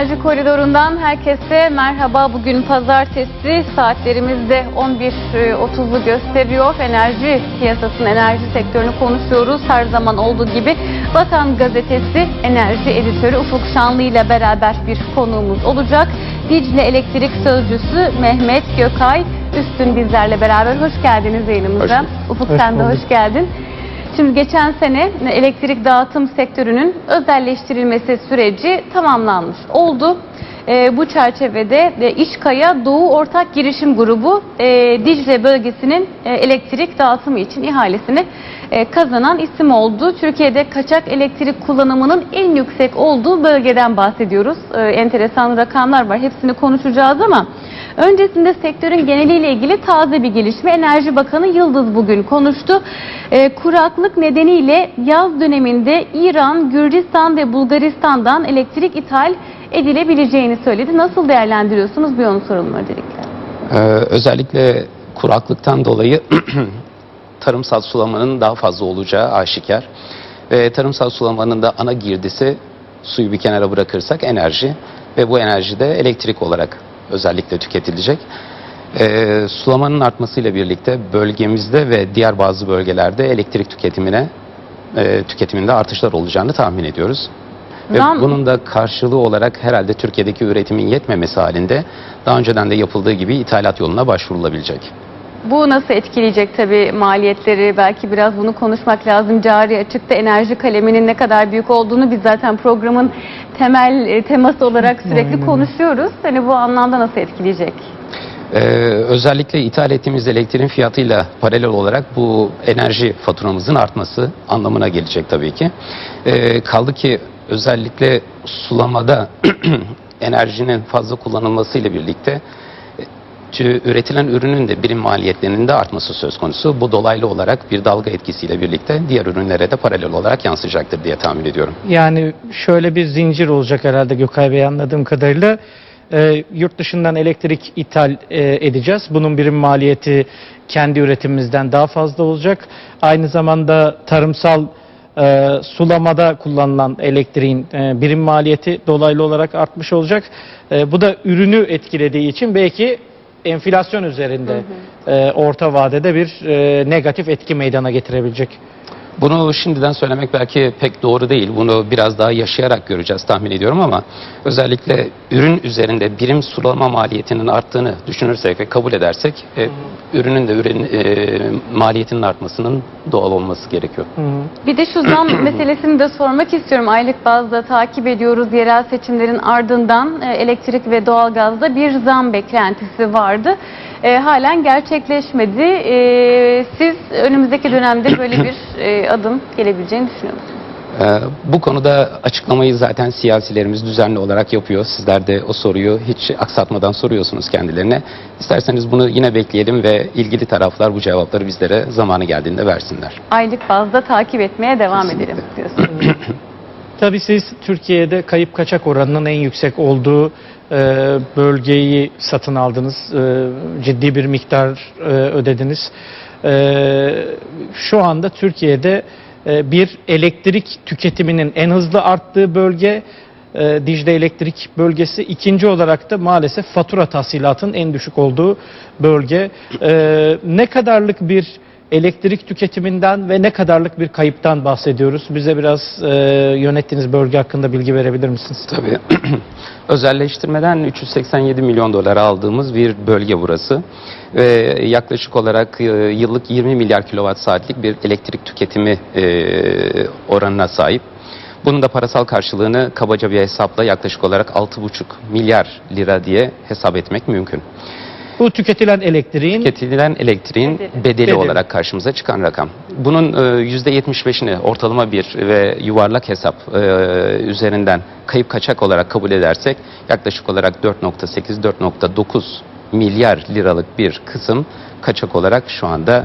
Enerji Koridoru'ndan herkese merhaba. Bugün pazartesi saatlerimizde 11.30'u gösteriyor. Enerji piyasasının enerji sektörünü konuşuyoruz. Her zaman olduğu gibi Vatan Gazetesi enerji editörü Ufuk Şanlı ile beraber bir konuğumuz olacak. Dicle Elektrik Sözcüsü Mehmet Gökay Üstün bizlerle beraber. Hoş geldiniz yayınımıza. Hoş. Ufuk Hoş sen de hoş geldin. Şimdi geçen sene elektrik dağıtım sektörünün özelleştirilmesi süreci tamamlanmış oldu. Ee, bu çerçevede e, İşkaya Doğu Ortak Girişim Grubu e, Dicle bölgesinin e, elektrik dağıtımı için ihalesini e, kazanan isim oldu. Türkiye'de kaçak elektrik kullanımının en yüksek olduğu bölgeden bahsediyoruz. E, enteresan rakamlar var. Hepsini konuşacağız ama Öncesinde sektörün geneliyle ilgili taze bir gelişme. Enerji Bakanı Yıldız bugün konuştu. Ee, kuraklık nedeniyle yaz döneminde İran, Gürcistan ve Bulgaristan'dan elektrik ithal edilebileceğini söyledi. Nasıl değerlendiriyorsunuz? Bir onu soralım öncelikle. Ee, özellikle kuraklıktan dolayı tarımsal sulamanın daha fazla olacağı aşikar. Ve tarımsal sulamanın da ana girdisi suyu bir kenara bırakırsak enerji ve bu enerji de elektrik olarak özellikle tüketilecek. Ee, sulamanın artmasıyla birlikte bölgemizde ve diğer bazı bölgelerde elektrik tüketimine e, tüketiminde artışlar olacağını tahmin ediyoruz. Ve bunun da karşılığı olarak herhalde Türkiye'deki üretimin yetmemesi halinde daha önceden de yapıldığı gibi ithalat yoluna başvurulabilecek. Bu nasıl etkileyecek tabii maliyetleri? Belki biraz bunu konuşmak lazım. Cari açıkta enerji kaleminin ne kadar büyük olduğunu biz zaten programın temel e, teması olarak sürekli Aynen. konuşuyoruz. Hani bu anlamda nasıl etkileyecek? Ee, özellikle ithal ettiğimiz elektriğin fiyatıyla paralel olarak bu enerji faturamızın artması anlamına gelecek tabii ki. Ee, kaldı ki özellikle sulamada enerjinin fazla kullanılmasıyla birlikte üretilen ürünün de birim maliyetlerinin de artması söz konusu. Bu dolaylı olarak bir dalga etkisiyle birlikte diğer ürünlere de paralel olarak yansıyacaktır diye tahmin ediyorum. Yani şöyle bir zincir olacak herhalde Gökay Bey anladığım kadarıyla. Ee, yurt dışından elektrik ithal e, edeceğiz. Bunun birim maliyeti kendi üretimimizden daha fazla olacak. Aynı zamanda tarımsal e, sulamada kullanılan elektriğin e, birim maliyeti dolaylı olarak artmış olacak. E, bu da ürünü etkilediği için belki enflasyon üzerinde e, orta vadede bir e, negatif etki meydana getirebilecek. Bunu şimdiden söylemek belki pek doğru değil. Bunu biraz daha yaşayarak göreceğiz tahmin ediyorum ama özellikle ürün üzerinde birim sulama maliyetinin arttığını düşünürsek ve kabul edersek e, ürünün de ürün e, maliyetinin artmasının doğal olması gerekiyor. Hı hı. Bir de şu zam meselesini de sormak istiyorum. Aylık bazda takip ediyoruz. Yerel seçimlerin ardından e, elektrik ve doğalgazda bir zam beklentisi vardı. E, halen gerçekleşmedi. E, siz önümüzdeki dönemde böyle bir e, adım gelebileceğini düşünüyor musunuz? E, bu konuda açıklamayı zaten siyasilerimiz düzenli olarak yapıyor. Sizler de o soruyu hiç aksatmadan soruyorsunuz kendilerine. İsterseniz bunu yine bekleyelim ve ilgili taraflar bu cevapları bizlere zamanı geldiğinde versinler. Aylık bazda takip etmeye devam Kesinlikle. edelim diyorsunuz. Tabii siz Türkiye'de kayıp kaçak oranının en yüksek olduğu bölgeyi satın aldınız. E, ciddi bir miktar e, ödediniz. E, şu anda Türkiye'de e, bir elektrik tüketiminin en hızlı arttığı bölge e, Dicle Elektrik Bölgesi. İkinci olarak da maalesef fatura tahsilatının en düşük olduğu bölge. Ne kadarlık bir elektrik tüketiminden ve ne kadarlık bir kayıptan bahsediyoruz? Bize biraz e, yönettiğiniz bölge hakkında bilgi verebilir misiniz? Tabii. Özelleştirmeden 387 milyon dolar aldığımız bir bölge burası. Ve yaklaşık olarak e, yıllık 20 milyar kilowatt saatlik bir elektrik tüketimi e, oranına sahip. Bunun da parasal karşılığını kabaca bir hesapla yaklaşık olarak 6,5 milyar lira diye hesap etmek mümkün. Bu tüketilen elektriğin Tüketilen elektriğin Bedeli. bedeli, Bedeli. olarak karşımıza çıkan rakam. Bunun e, %75'ini ortalama bir ve yuvarlak hesap e, üzerinden kayıp kaçak olarak kabul edersek yaklaşık olarak 4.8-4.9 milyar liralık bir kısım kaçak olarak şu anda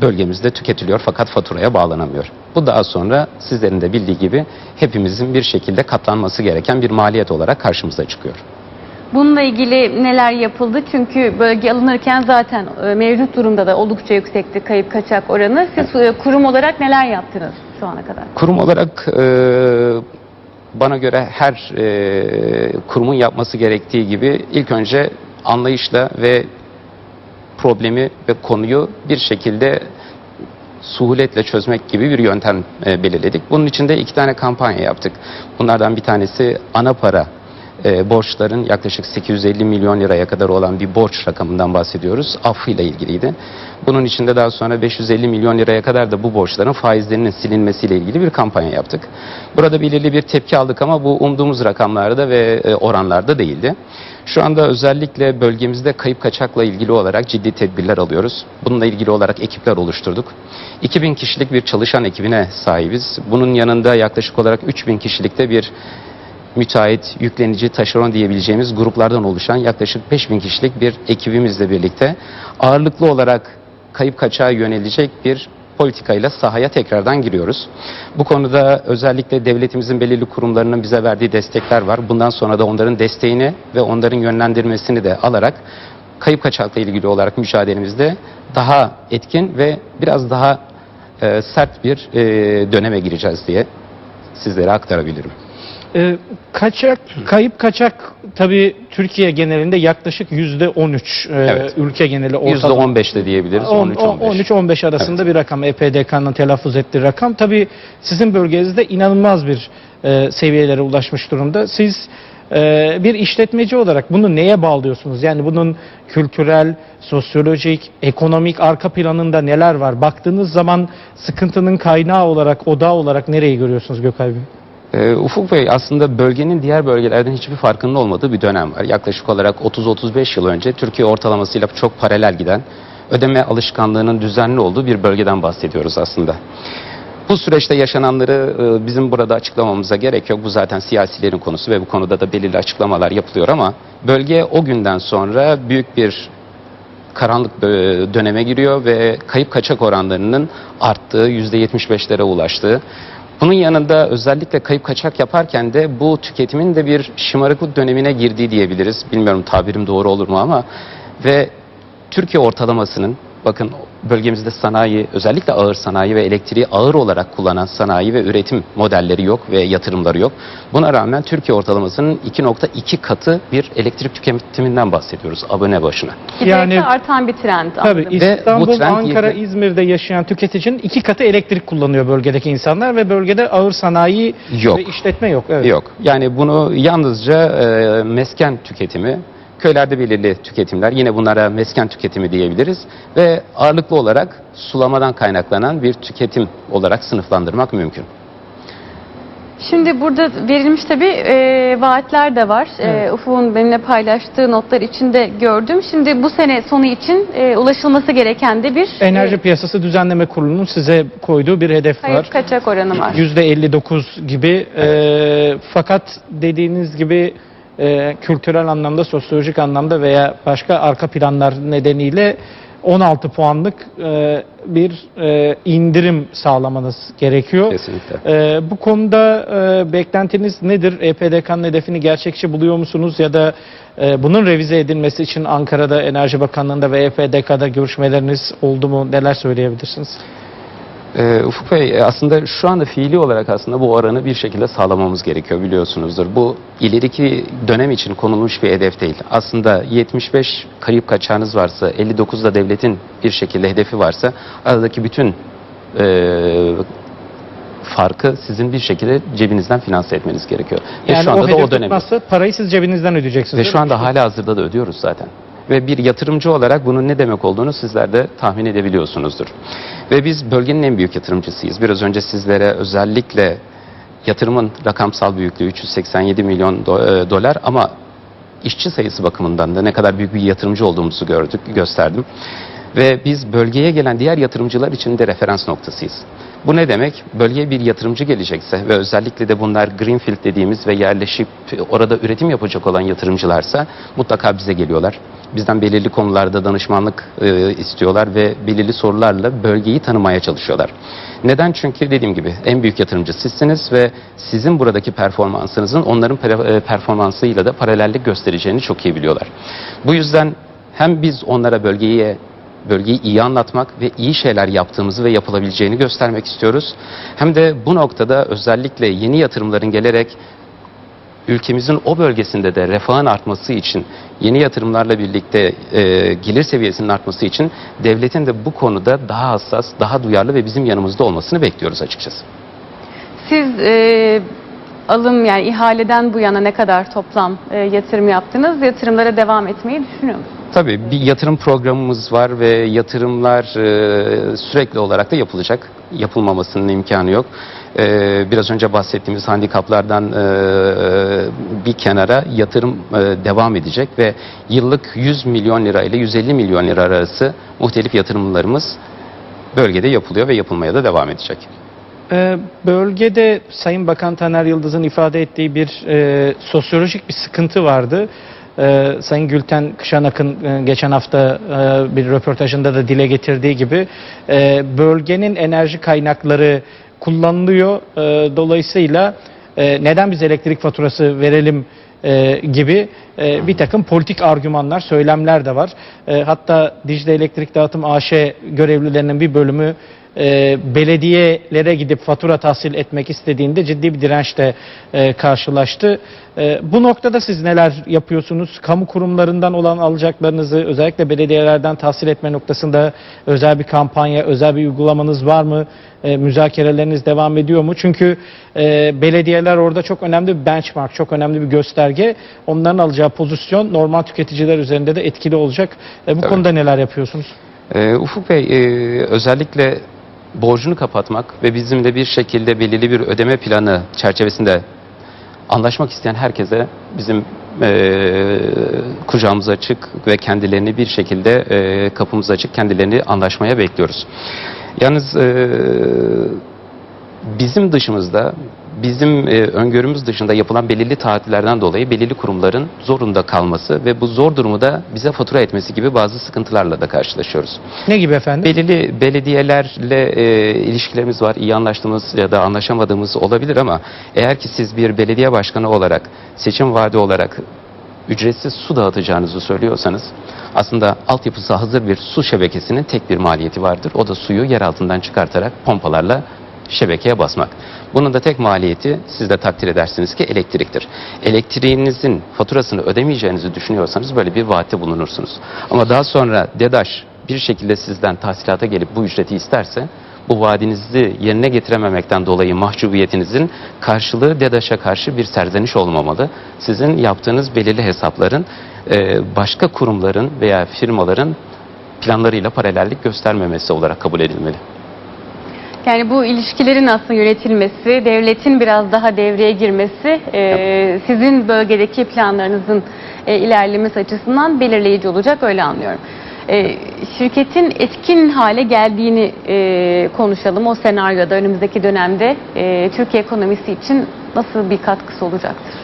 bölgemizde tüketiliyor fakat faturaya bağlanamıyor. Bu daha sonra sizlerin de bildiği gibi hepimizin bir şekilde katlanması gereken bir maliyet olarak karşımıza çıkıyor. Bununla ilgili neler yapıldı? Çünkü bölge alınırken zaten e, mevcut durumda da oldukça yüksekti kayıp kaçak oranı. Siz e, kurum olarak neler yaptınız şu ana kadar? Kurum olarak e, bana göre her kurumun yapması gerektiği gibi ilk önce anlayışla ve problemi ve konuyu bir şekilde suhuletle çözmek gibi bir yöntem belirledik. Bunun için de iki tane kampanya yaptık. Bunlardan bir tanesi ana para e, borçların yaklaşık 850 milyon liraya kadar olan bir borç rakamından bahsediyoruz. Affıyla ilgiliydi. Bunun içinde daha sonra 550 milyon liraya kadar da bu borçların faizlerinin silinmesiyle ilgili bir kampanya yaptık. Burada belirli bir tepki aldık ama bu umduğumuz rakamlarda ve e, oranlarda değildi. Şu anda özellikle bölgemizde kayıp kaçakla ilgili olarak ciddi tedbirler alıyoruz. Bununla ilgili olarak ekipler oluşturduk. 2000 kişilik bir çalışan ekibine sahibiz. Bunun yanında yaklaşık olarak 3000 kişilikte bir müteahhit, yüklenici, taşeron diyebileceğimiz gruplardan oluşan yaklaşık 5000 kişilik bir ekibimizle birlikte ağırlıklı olarak kayıp kaçağa yönelecek bir politikayla sahaya tekrardan giriyoruz. Bu konuda özellikle devletimizin belirli kurumlarının bize verdiği destekler var. Bundan sonra da onların desteğini ve onların yönlendirmesini de alarak kayıp kaçakla ilgili olarak mücadelemizde daha etkin ve biraz daha e, sert bir e, döneme gireceğiz diye sizlere aktarabilirim. Ee, kaçak, kayıp kaçak tabii Türkiye genelinde yaklaşık yüzde 13 Evet. ülke geneli ortalama. %15 de diyebiliriz. 13-15. 13-15 arasında bir rakam. E EPDK'nın telaffuz ettiği rakam. Tabii sizin bölgenizde inanılmaz bir e, seviyelere ulaşmış durumda. Siz e, bir işletmeci olarak bunu neye bağlıyorsunuz? Yani bunun kültürel, sosyolojik, ekonomik arka planında neler var? Baktığınız zaman sıkıntının kaynağı olarak, odağı olarak nereyi görüyorsunuz Gökay Bey? Ee, Ufuk Bey aslında bölgenin diğer bölgelerden hiçbir farkının olmadığı bir dönem var. Yaklaşık olarak 30-35 yıl önce Türkiye ortalamasıyla çok paralel giden ödeme alışkanlığının düzenli olduğu bir bölgeden bahsediyoruz aslında. Bu süreçte yaşananları e, bizim burada açıklamamıza gerek yok. Bu zaten siyasilerin konusu ve bu konuda da belirli açıklamalar yapılıyor ama bölge o günden sonra büyük bir karanlık e, döneme giriyor ve kayıp kaçak oranlarının arttığı, %75'lere ulaştığı. Bunun yanında özellikle kayıp kaçak yaparken de bu tüketimin de bir şımarıklık dönemine girdiği diyebiliriz. Bilmiyorum tabirim doğru olur mu ama ve Türkiye ortalamasının bakın bölgemizde sanayi özellikle ağır sanayi ve elektriği ağır olarak kullanan sanayi ve üretim modelleri yok ve yatırımları yok. Buna rağmen Türkiye ortalamasının 2.2 katı bir elektrik tüketiminden bahsediyoruz abone başına. Yani- artan bir trend. Tabii anladığım Ve İstanbul, trend Ankara, yirmi- İzmir'de yaşayan tüketicinin iki katı elektrik kullanıyor bölgedeki insanlar ve bölgede ağır sanayi Yok. ve işletme yok. Evet. Yok. Yani bunu yalnızca e, mesken tüketimi, köylerde belirli tüketimler, yine bunlara mesken tüketimi diyebiliriz ve ağırlıklı olarak sulamadan kaynaklanan bir tüketim olarak sınıflandırmak mümkün. Şimdi burada verilmiş tabii e, vaatler de var. E, Evet. Ufuk'un benimle paylaştığı notlar içinde gördüm. Şimdi bu sene sonu için e, ulaşılması gereken de bir Enerji e, Piyasası Düzenleme Kurulu'nun size koyduğu bir hedef var. kayıp kaçak oranı var. %59 gibi. Ee, fakat dediğiniz gibi e, kültürel anlamda, sosyolojik anlamda veya başka arka planlar nedeniyle 16 puanlık e, bir e, indirim sağlamanız gerekiyor. Kesinlikle. Ee, bu konuda e, beklentiniz nedir? EPDK'nın hedefini gerçekçi buluyor musunuz ya da e, bunun revize edilmesi için Ankara'da Enerji Bakanlığı'nda ve EPDK'da görüşmeleriniz oldu mu? Neler söyleyebilirsiniz? Ee, Ufuk Bey e, aslında şu anda fiili olarak aslında bu oranı bir şekilde sağlamamız gerekiyor biliyorsunuzdur. Bu ileriki dönem için konulmuş bir hedef değil. Aslında 75 kayıp kaçağınız varsa 59 da devletin bir şekilde hedefi varsa aradaki bütün e, farkı sizin bir şekilde cebinizden finanse etmeniz gerekiyor. Ve Yani şu anda o da o hedef dönem. tutmazsa parayı siz cebinizden ödeyeceksiniz. Ve şu anda hala hazırda da ödüyoruz zaten. Ve bir yatırımcı olarak bunun ne demek olduğunu sizler de tahmin edebiliyorsunuzdur. Ve biz bölgenin en büyük yatırımcısıyız. Biraz önce sizlere özellikle yatırımın rakamsal büyüklüğü 387 milyon e, dolar ama işçi sayısı bakımından da ne kadar büyük bir yatırımcı olduğumuzu gördük, gösterdim. Ve biz bölgeye gelen diğer yatırımcılar için de referans noktasıyız. Bu ne demek? Bölgeye bir yatırımcı gelecekse ve özellikle de bunlar Greenfield dediğimiz ve yerleşip orada üretim yapacak olan yatırımcılarsa mutlaka bize geliyorlar. Bizden belirli konularda danışmanlık e, istiyorlar ve belirli sorularla bölgeyi tanımaya çalışıyorlar. Neden? Çünkü dediğim gibi en büyük yatırımcı sizsiniz ve sizin buradaki performansınızın onların e, performansıyla da paralellik göstereceğini çok iyi biliyorlar. Bu yüzden hem biz onlara bölgeyi bölgeyi iyi anlatmak ve iyi şeyler yaptığımızı ve yapılabileceğini göstermek istiyoruz. Hem de bu noktada özellikle yeni yatırımların gelerek ülkemizin o bölgesinde de refahın artması için yeni yatırımlarla birlikte e, gelir seviyesinin artması için devletin de bu konuda daha hassas, daha duyarlı ve bizim yanımızda olmasını bekliyoruz açıkçası. Siz e, alım yani ihaleden bu yana ne kadar toplam e, yatırım yaptınız? Yatırımlara devam etmeyi düşünüyor musunuz? Tabii bir yatırım programımız var ve yatırımlar e, sürekli olarak da yapılacak. Yapılmamasının imkanı yok. E, biraz önce bahsettiğimiz handikaplardan e, bir kenara yatırım e, devam edecek ve yıllık 100 milyon lira ile 150 milyon lira arası muhtelif yatırımlarımız bölgede yapılıyor ve yapılmaya da devam edecek. Ee, Bölgede Sayın Bakan Taner Yıldız'ın ifade ettiği bir e, sosyolojik bir sıkıntı vardı. Ee, Sayın Gülten Kışanak'ın e, geçen hafta e, bir röportajında da dile getirdiği gibi e, bölgenin enerji kaynakları kullanılıyor. E, dolayısıyla e, neden biz elektrik faturası verelim e, gibi e, bir takım politik argümanlar, söylemler de var. E, hatta Dicle Elektrik Dağıtım AŞ görevlilerinin bir bölümü e, belediyelere gidip fatura tahsil etmek istediğinde ciddi bir dirençle e, karşılaştı. E, bu noktada siz neler yapıyorsunuz? Kamu kurumlarından olan alacaklarınızı özellikle belediyelerden tahsil etme noktasında özel bir kampanya, özel bir uygulamanız var mı? E, müzakereleriniz devam ediyor mu? Çünkü e, belediyeler orada çok önemli bir benchmark, çok önemli bir gösterge. Onların alacağı pozisyon normal tüketiciler üzerinde de etkili olacak. E, bu Tabii. konuda neler yapıyorsunuz? Ee, Ufuk Bey e, özellikle borcunu kapatmak ve bizimle bir şekilde belirli bir ödeme planı çerçevesinde anlaşmak isteyen herkese bizim e, kucağımız açık ve kendilerini bir şekilde e, kapımız açık kendilerini anlaşmaya bekliyoruz. Yalnız e, bizim dışımızda bizim e, öngörümüz dışında yapılan belirli taahhütlerden dolayı belirli kurumların zorunda kalması ve bu zor durumu da bize fatura etmesi gibi bazı sıkıntılarla da karşılaşıyoruz. Ne gibi efendim? Belirli belediyelerle e, ilişkilerimiz var. iyi anlaştığımız ya da anlaşamadığımız olabilir ama eğer ki siz bir belediye başkanı olarak seçim vaadi olarak ücretsiz su dağıtacağınızı söylüyorsanız aslında altyapısı hazır bir su şebekesinin tek bir maliyeti vardır. O da suyu yer altından çıkartarak pompalarla şebekeye basmak. Bunun da tek maliyeti siz de takdir edersiniz ki elektriktir. Elektriğinizin faturasını ödemeyeceğinizi düşünüyorsanız böyle bir vaatte bulunursunuz. Ama daha sonra DEDAŞ bir şekilde sizden tahsilata gelip bu ücreti isterse bu vaadinizi yerine getirememekten dolayı mahcubiyetinizin karşılığı DEDAŞ'a karşı bir serzeniş olmamalı. Sizin yaptığınız belirli hesapların e, başka kurumların veya firmaların planlarıyla paralellik göstermemesi olarak kabul edilmeli. Yani bu ilişkilerin aslında yönetilmesi, devletin biraz daha devreye girmesi e, sizin bölgedeki planlarınızın e, ilerlemesi açısından belirleyici olacak öyle anlıyorum. E, şirketin etkin hale geldiğini e, konuşalım. O senaryoda önümüzdeki dönemde e, Türkiye ekonomisi için nasıl bir katkısı olacaktır?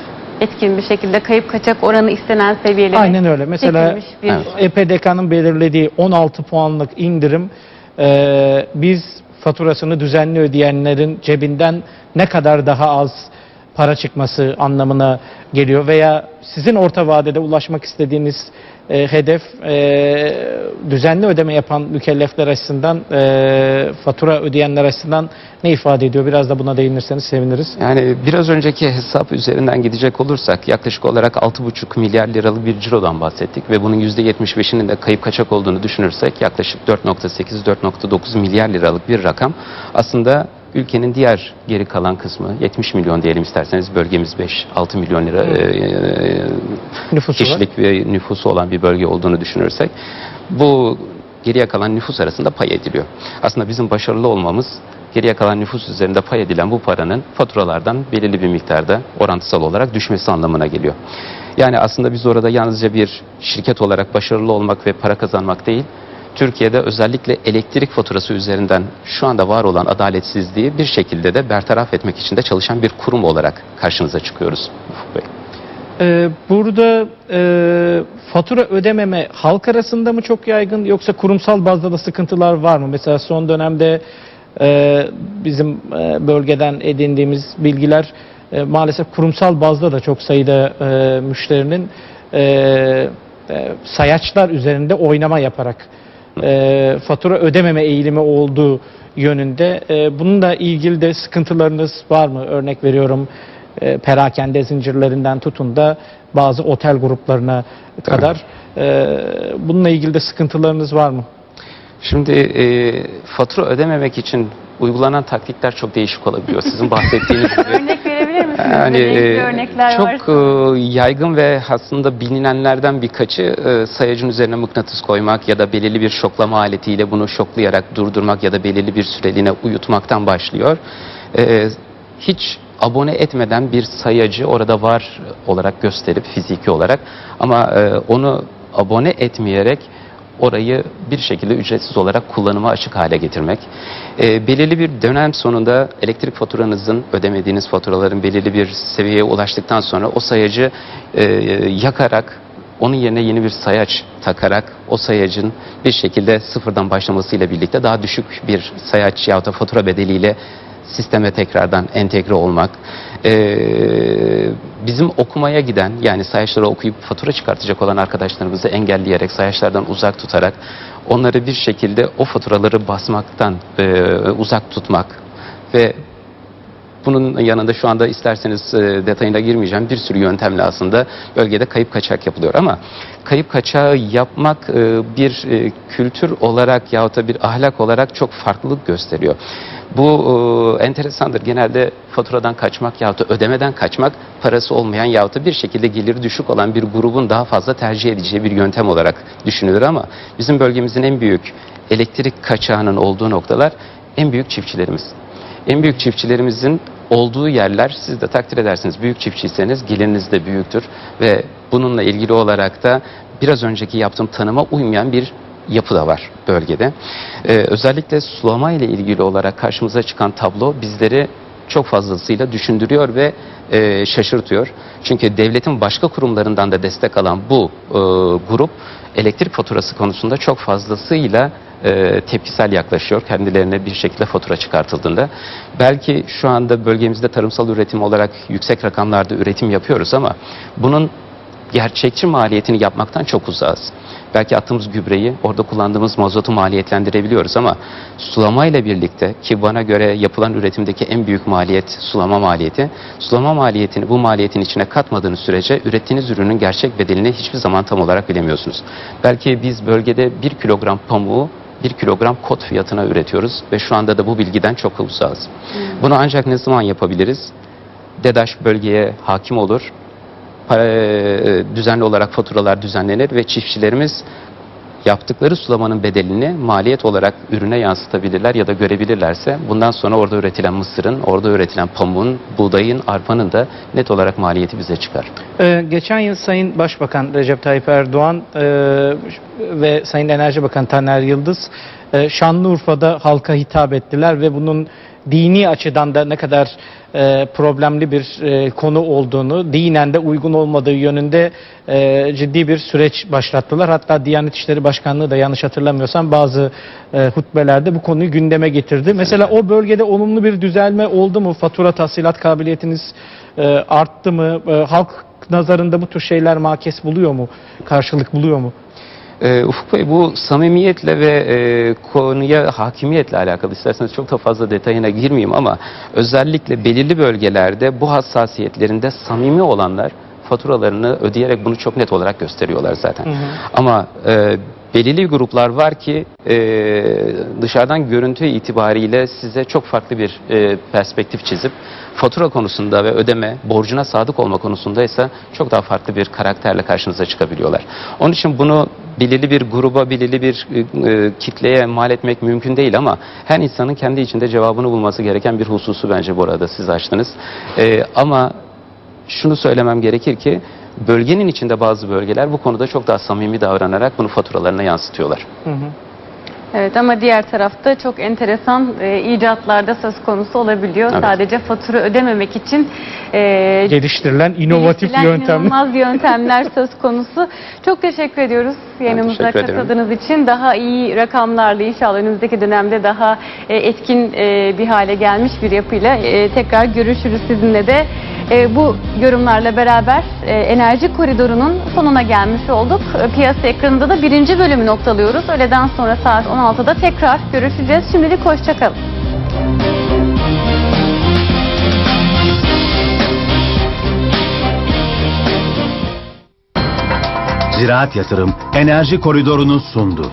Etkin bir şekilde kayıp kaçak oranı istenen seviyelere Aynen öyle. Mesela bir Evet. EPDK'nın belirlediği 16 puanlık indirim e, biz faturasını düzenli ödeyenlerin cebinden ne kadar daha az para çıkması anlamına geliyor veya sizin orta vadede ulaşmak istediğiniz e, hedef e, düzenli ödeme yapan mükellefler açısından e, fatura ödeyenler açısından ne ifade ediyor? Biraz da buna değinirseniz seviniriz. Yani biraz önceki hesap üzerinden gidecek olursak yaklaşık olarak 6,5 milyar liralık bir cirodan bahsettik ve bunun %75'inin de kayıp kaçak olduğunu düşünürsek yaklaşık 4.8-4.9 milyar liralık bir rakam aslında ülkenin diğer geri kalan kısmı 70 milyon diyelim isterseniz bölgemiz 5-6 milyon lira e, e, Nüfusu kişilik ve nüfusu olan bir bölge olduğunu düşünürsek bu geriye kalan nüfus arasında pay ediliyor. Aslında bizim başarılı olmamız geriye kalan nüfus üzerinde pay edilen bu paranın faturalardan belirli bir miktarda orantısal olarak düşmesi anlamına geliyor. Yani aslında biz orada yalnızca bir şirket olarak başarılı olmak ve para kazanmak değil, Türkiye'de özellikle elektrik faturası üzerinden şu anda var olan adaletsizliği bir şekilde de bertaraf etmek için de çalışan bir kurum olarak karşınıza çıkıyoruz. Ufuk Bey. Ee, burada e, fatura ödememe halk arasında mı çok yaygın yoksa kurumsal bazda da sıkıntılar var mı? Mesela son dönemde e, bizim e, bölgeden edindiğimiz bilgiler e, maalesef kurumsal bazda da çok sayıda e, müşterinin e, e, sayaçlar üzerinde oynama yaparak e, fatura ödememe eğilimi olduğu yönünde. E, bununla ilgili de sıkıntılarınız var mı? Örnek veriyorum e, perakende zincirlerinden tutun da bazı otel gruplarına kadar. E, bununla ilgili de sıkıntılarınız var mı? Şimdi e, fatura ödememek için uygulanan taktikler çok değişik olabiliyor. Sizin bahsettiğiniz gibi. Verebilir misiniz? Yani Renkli e, örnekler çok varsa. e, yaygın ve aslında bilinenlerden birkaçı e, sayacın üzerine mıknatıs koymak ya da belirli bir şoklama aletiyle bunu şoklayarak durdurmak ya da belirli bir süreliğine uyutmaktan başlıyor. Hiç abone etmeden bir sayacı orada var olarak gösterip fiziki olarak ama onu abone etmeyerek orayı bir şekilde ücretsiz olarak kullanıma açık hale getirmek. E, belirli bir dönem sonunda elektrik faturanızın ödemediğiniz faturaların belirli bir seviyeye ulaştıktan sonra o sayacı e, yakarak onun yerine yeni bir sayaç takarak o sayacın bir şekilde sıfırdan başlamasıyla birlikte daha düşük bir sayaç yahut da fatura bedeliyle sisteme tekrardan entegre olmak, ee, bizim okumaya giden yani sayaçları okuyup fatura çıkartacak olan arkadaşlarımızı engelleyerek, sayaçlardan uzak tutarak onları bir şekilde o faturaları basmaktan e, uzak tutmak ve bunun yanında şu anda isterseniz e, detayına girmeyeceğim bir sürü yöntemle aslında bölgede kayıp kaçak yapılıyor ama kayıp kaçağı yapmak e, bir e, kültür olarak yahut da bir ahlak olarak çok farklılık gösteriyor. Bu enteresandır. Genelde faturadan kaçmak yahut da ödemeden kaçmak parası olmayan yahut da bir şekilde geliri düşük olan bir grubun daha fazla tercih edeceği bir yöntem olarak düşünülür ama bizim bölgemizin en büyük elektrik kaçağının olduğu noktalar en büyük çiftçilerimiz. En büyük çiftçilerimizin olduğu yerler siz de takdir edersiniz. Büyük çiftçiyseniz geliriniz de büyüktür ve bununla ilgili olarak da biraz önceki yaptığım tanıma uymayan bir yapı da var bölgede. Ee, özellikle sulama ile ilgili olarak karşımıza çıkan tablo bizleri çok fazlasıyla düşündürüyor ve e, şaşırtıyor. Çünkü devletin başka kurumlarından da destek alan bu e, grup elektrik faturası konusunda çok fazlasıyla e, tepkisel yaklaşıyor kendilerine bir şekilde fatura çıkartıldığında. Belki şu anda bölgemizde tarımsal üretim olarak yüksek rakamlarda üretim yapıyoruz ama bunun gerçekçi maliyetini yapmaktan çok uzağız. Belki attığımız gübreyi, orada kullandığımız mazotu maliyetlendirebiliyoruz ama sulama ile birlikte ki bana göre yapılan üretimdeki en büyük maliyet sulama maliyeti. Sulama maliyetini bu maliyetin içine katmadığınız sürece ürettiğiniz ürünün gerçek bedelini hiçbir zaman tam olarak bilemiyorsunuz. Belki biz bölgede bir kilogram pamuğu 1 kilogram kot fiyatına üretiyoruz ve şu anda da bu bilgiden çok uzağız. Bunu ancak ne zaman yapabiliriz? DEDAŞ bölgeye hakim olur, para, e, düzenli olarak faturalar düzenlenir ve çiftçilerimiz yaptıkları sulamanın bedelini maliyet olarak ürüne yansıtabilirler ya da görebilirlerse bundan sonra orada üretilen mısırın, orada üretilen pamuğun, buğdayın, arpanın da net olarak maliyeti bize çıkar. Ee, geçen yıl Sayın Başbakan Recep Tayyip Erdoğan e, ve Sayın Enerji Bakanı Taner Yıldız e, Şanlıurfa'da halka hitap ettiler ve bunun dini açıdan da ne kadar e, problemli bir e, konu olduğunu, dinen de uygun olmadığı yönünde e, ciddi bir süreç başlattılar. Hatta Diyanet İşleri Başkanlığı da yanlış hatırlamıyorsam bazı e, hutbelerde bu konuyu gündeme getirdi. Mesela o bölgede olumlu bir düzelme oldu mu? Fatura tahsilat kabiliyetiniz e, arttı mı? E, halk nazarında bu tür şeyler makes buluyor mu? Karşılık buluyor mu? Ee, Ufuk Bey bu samimiyetle ve e, konuya hakimiyetle alakalı isterseniz çok da fazla detayına girmeyeyim ama özellikle belirli bölgelerde bu hassasiyetlerinde samimi olanlar faturalarını ödeyerek bunu çok net olarak gösteriyorlar zaten. Hı hı. Ama e, belirli gruplar var ki e, dışarıdan görüntü itibariyle size çok farklı bir e, perspektif çizip fatura konusunda ve ödeme, borcuna sadık olma konusunda ise çok daha farklı bir karakterle karşınıza çıkabiliyorlar. Onun için bunu belirli bir gruba, belirli bir e, e, kitleye mal etmek mümkün değil ama her insanın kendi içinde cevabını bulması gereken bir hususu bence bu arada siz açtınız. E, ama şunu söylemem gerekir ki bölgenin içinde bazı bölgeler bu konuda çok daha samimi davranarak bunu faturalarına yansıtıyorlar. Hı hı. Evet ama diğer tarafta çok enteresan e, icatlarda söz konusu olabiliyor. Evet. Sadece fatura ödememek için e, Geliştirilen inovatif geliştirilen yöntem. inanılmaz yöntemler söz konusu. Çok teşekkür ediyoruz yayınımıza katıldığınız için. Daha iyi rakamlarla inşallah önümüzdeki dönemde daha e, etkin e, bir hale gelmiş bir yapıyla e, tekrar görüşürüz sizinle de. E, bu yorumlarla beraber e, enerji koridorunun sonuna gelmiş olduk. E, piyasa ekranında da birinci bölümü noktalıyoruz. Öğleden sonra saat 16'da tekrar görüşeceğiz. Şimdilik hoşçakalın. Ziraat Yatırım Enerji Koridoru'nu sundu.